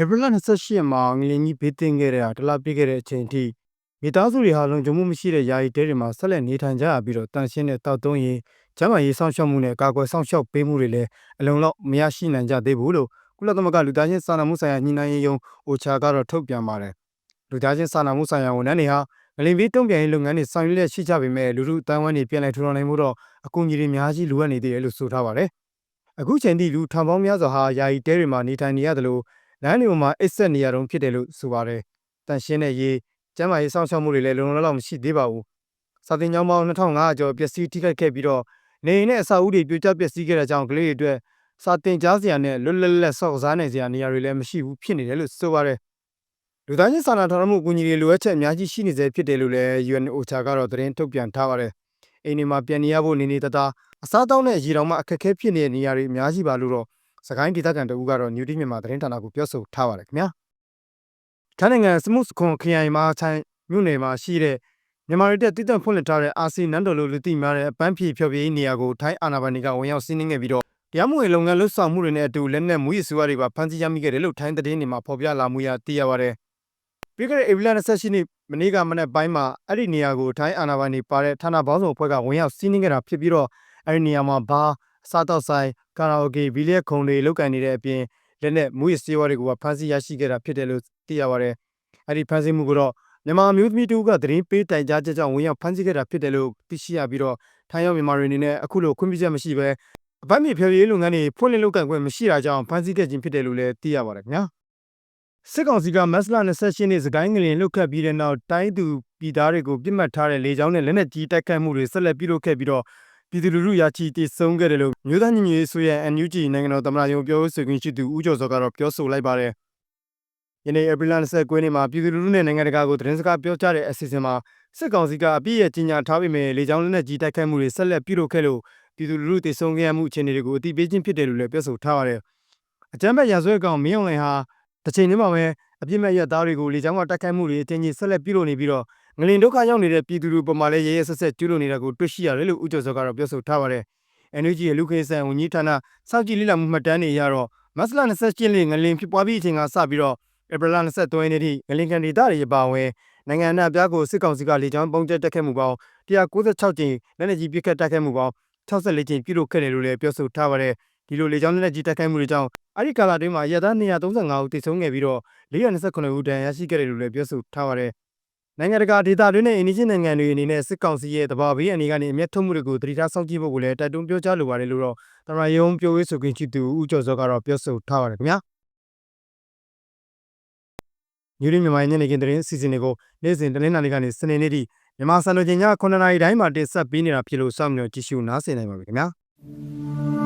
ဧပြီလ28ရက်မှာငလင်ကြီးဘေးသင့်ခဲ့တဲ့ဟာတလားပြည့်ခဲ့တဲ့အချိန်အထိမိသားစုတွေဟာလုံခြုံမှုမရှိတဲ့ယာယီတဲတွေမှာဆက်လက်နေထိုင်ကြရပြီးတော့တန်ရှင်းတဲ့တောက်သုံးရင်ကျန်းမာရေးဆောင်ရှောက်မှုနဲ့ကာကွယ်ဆောင်ရှောက်ပေးမှုတွေလည်းအလုံလောက်မရရှိနိုင်ကြသေးဘူးလို့ကုလသမဂ္ဂလူသားချင်းစာနာမှုဆိုင်ရာညီနိုင်ရေးယုံ OCHA ကတော့ထုတ်ပြန်ပါတယ်လူသားချင်းစာနာမှုဆိုင်ရာဝန်ထမ်းတွေဟာငလင်ဘေးတုံ့ပြန်ရေးလုပ်ငန်းတွေဆောင်ရွက်လျက်ရှိကြပေမဲ့လူမှုအတိုင်းအဝန်းတွေပြန်လည်ထူထောင်နိုင်မှုတော့အကူအညီတွေအများကြီးလိုအပ်နေသေးတယ်လို့ဆိုထားပါတယ်အခုချိန်ထိလူထောင်ပေါင်းများစွာဟာယာယီတဲတွေမှာနေထိုင်နေရတယ်လို့ လမ်းတွေပေါ်မှာအိတ်ဆက်နေရတုန်းဖြစ်တယ်လို့ဆိုပါတယ်။တန်ရှင်းတဲ့ရေကျန်းမာရေးစောင့်ရှောက်မှုတွေလည်းလုံလုံလောက်လောက်မရှိသေးပါဘူး။စာတင်ကျောင်းပေါင်း2500ကျော်ပျက်စီးထိခိုက်ခဲ့ပြီးတော့နေအိမ်နဲ့အဆောက်အဦတွေပြိုကျပျက်စီးခဲ့တဲ့ကြောင့်ကလေးတွေအတွက်စာတင်ကြားစရာနဲ့လွတ်လပ်လပ်ဆော့ကစားနိုင်စရာနေရာတွေလည်းမရှိဘူးဖြစ်နေတယ်လို့ဆိုပါတယ်။လူသားချင်းစာနာထောက်ထားမှုအကူအညီတွေလိုအပ်ချက်အများကြီးရှိနေစေဖြစ်တယ်လို့လည်း UNOCHA ကတော့သတင်းထုတ်ပြန်ထားပါတယ်။အိမ်တွေမှာပြန်နေရဖို့နေနေတသားအစားအသောက်နဲ့ရေတောင်မှအခက်အခဲဖြစ်နေတဲ့နေရာတွေအများကြီးပါလို့တော့ စကိုင်းဒေသခံတအူးကတော့ New Day မြန်မာသတင်းဌာနကိုပြောဆိုထားပါတယ်ခင်ဗျာ။ထိုင်းနိုင်ငံစမုစခွန်ခရိုင်မှာထိုင်းမြို့နယ်မှာရှိတဲ့မြန်မာပြည်တက်တည်တံ့ဖွင့်လှစ်ထားတဲ့အာစီနန်းတော်လို့လူသိများတဲ့အပန်းဖြေဖျော်ဖြေရေးနေရာကိုထိုင်းအာဏာပိုင်တွေကဝင်ရောက်စီးနင်းခဲ့ပြီးတော့တရားမဝင်လုပ်ငန်းလှုပ်ဆောင်မှုတွေနဲ့အတူလက်နက်မူရစ်စွာတွေပါဖမ်းဆီးရမိခဲ့တယ်လို့ထိုင်းသတင်းတွေမှာဖော်ပြလာမှုရသိရပါတယ်။ပြီးခဲ့တဲ့ဧပြီလ28ရက်နေ့မနေ့ကမနေ့ပိုင်းမှာအဲ့ဒီနေရာကိုထိုင်းအာဏာပိုင်တွေပါတဲ့ဌာနပေါင်းစုံအဖွဲ့ကဝင်ရောက်စီးနင်းခဲ့တာဖြစ်ပြီးတော့အဲ့ဒီနေရာမှာဘားအ စားတောက်ဆိုင်ကာရာအိုကေဗီလျက်ခုံတွေလုပ်ကန်နေတဲ့အပြင်လက်နက်မူရစ်စေဝါတွေကိုပါဖမ်းဆီးရရှိခဲ့တာဖြစ်တယ်လို့သိရပါတယ်။အဲ့ဒီဖမ်းဆီးမှုကိုတော့မြန်မာမျိုးသမီးတူကသတင်းပေးတိုင်ကြားချက်ကြောင့်ဝင်ရောက်ဖမ်းဆီးခဲ့တာဖြစ်တယ်လို့သိရှိရပြီးတော့ထိုင်းရောက်မြန်မာတွေအနေနဲ့အခုလိုခွင့်ပြုချက်မရှိဘဲအပိုင်းမြေဖျော်ဖြေရေးလုပ်ငန်းတွေဖွင့်လှစ်လုပ်ကန့်ခွင့်မရှိတာကြောင့်ဖမ်းဆီးခဲ့ခြင်းဖြစ်တယ်လို့လည်းသိရပါတယ်ခင်ဗျာ။စစ်ကောင်စီကမက်စလာ28နှစ်စကိုင်းငလင်လုတ်ခတ်ပြီးတဲ့နောက်တိုင်းသူပြည်သားတွေကိုပြစ်မှတ်ထားတဲ့လေကြောင်းနဲ့လက်နက်ကြီးတိုက်ခိုက်မှုတွေဆက်လက်ပြုလုပ်ခဲ့ပြီးတော့ ပြည်သူလူထုရာချီတည်ဆုံခဲ့တယ်လို့မြို့သားညီညွတ်ရေးဆိုရ NUG နိုင်ငံတော်သမ္မတရုံးပြောဆိုခွင့်ရှိသူဦးကျော်စောကတော့ပြောဆိုလိုက်ပါတယ်။ယနေ့ဧပြီလ29ရက်နေ့မှာပြည်သူလူထုနဲ့နိုင်ငံတကာကိုသတင်းစကားပြောကြားတဲ့အစီအစဉ်မှာစစ်ကောင်စီကအပြည့်ရဲ့ကြီးညာထားပေမဲ့လေကြောင်းလက်နက်ကြီးတိုက်ခိုက်မှုတွေဆက်လက်ပြုလုပ်ခဲ့လို့ပြည်သူလူထုတည်ဆုံခဲ့မှုအခြေအနေတွေကိုအတိပေးခြင်းဖြစ်တယ်လို့လည်းပြောဆိုထားပါတယ်။အကြမ်းဖက်ရာဇဝတ်ကောင်မင်းအောင်လှိုင်ဟာတစ်ချိန်တည်းမှာပဲအပြစ်မဲ့ရသားတွေကိုလေကြောင်းကတိုက်ခိုက်မှုတွေအတင်းကြီးဆက်လက်ပြုလုပ်နေပြီးတော့ ငလင်ဒုက္ခရောက်နေတဲ့ပြည်သူလူပေါ်မှာလည်းရဲရဲဆက်ဆက်ကျူးလွန်နေတာကိုတွေ့ရှိရတယ်လို့ဦးကျော်စောကတော့ပြောဆိုထားပါတယ်။ NUG ရဲ့လူခေဆန်ဝန်ကြီးဌာနစောင့်ကြည့်လေ့လာမှုမှတ်တမ်းတွေအရတော့မတ်လ27ရက်နေ့ငလင်ဖြစ်ပွားပြီးအချိန်ကစပြီးတော့ဧပြီလ23ရက်နေ့ထိငလင်ကန်ဒေသတွေအပါအဝင်နိုင်ငံအနှံ့အပြားကိုစစ်ကောင်စီကလေကြောင်းပုံကျက်တက်ခဲ့မှုပေါင်း196ကြိမ်လက်နက်ကြီးပစ်ခတ်တက်ခဲ့မှုပေါင်း64ကြိမ်ပြုလုပ်ခဲ့တယ်လို့လည်းပြောဆိုထားပါတယ်။ဒီလိုလေကြောင်းလက်နက်ကြီးတက်ခိုက်မှုတွေကြောင့်အဲ့ဒီကာလအတွင်းမှာရသား235ဦးတိဆုံးခဲ့ပြီးတော့429ဦးဒဏ်ရာရရှိခဲ့တယ်လို့လည်းပြောဆိုထားပါတယ်။ နိုင်ငံတကာဒေသတွင်းနဲ့အင်ဒီချင်းနိုင်ငံတွေအနေနဲ့စစ်ကောင်စီရဲ့တဘာဘေးအနေကနေအမျက်ထုတ်မှုတွေကိုတတိထားစောင့်ကြည့်ဖို့ကိုလည်းတိုက်တွန်းပြောကြားလိုပါတယ်လို့တော့တမန်ယုံပြောရေးဆိုခွင့်ရှိသူဦးကျော်စောကတော့ပြောဆိုထားပါတယ်ခင်ဗျာ။뉴리မြန်မာညနေခင်းသတင်းစီစဉ်တွေကိုနေ့စဉ်တနင်္လာနေ့ကနေစနေနေ့ထိမြန်မာစံတော်ချိန်ည9:00နာရီတိုင်းမှာတင်ဆက်ပေးနေတာဖြစ်လို့စောင့်မျှော်ကြည့်ရှုနားဆင်နိုင်ပါပြီခင်ဗျာ။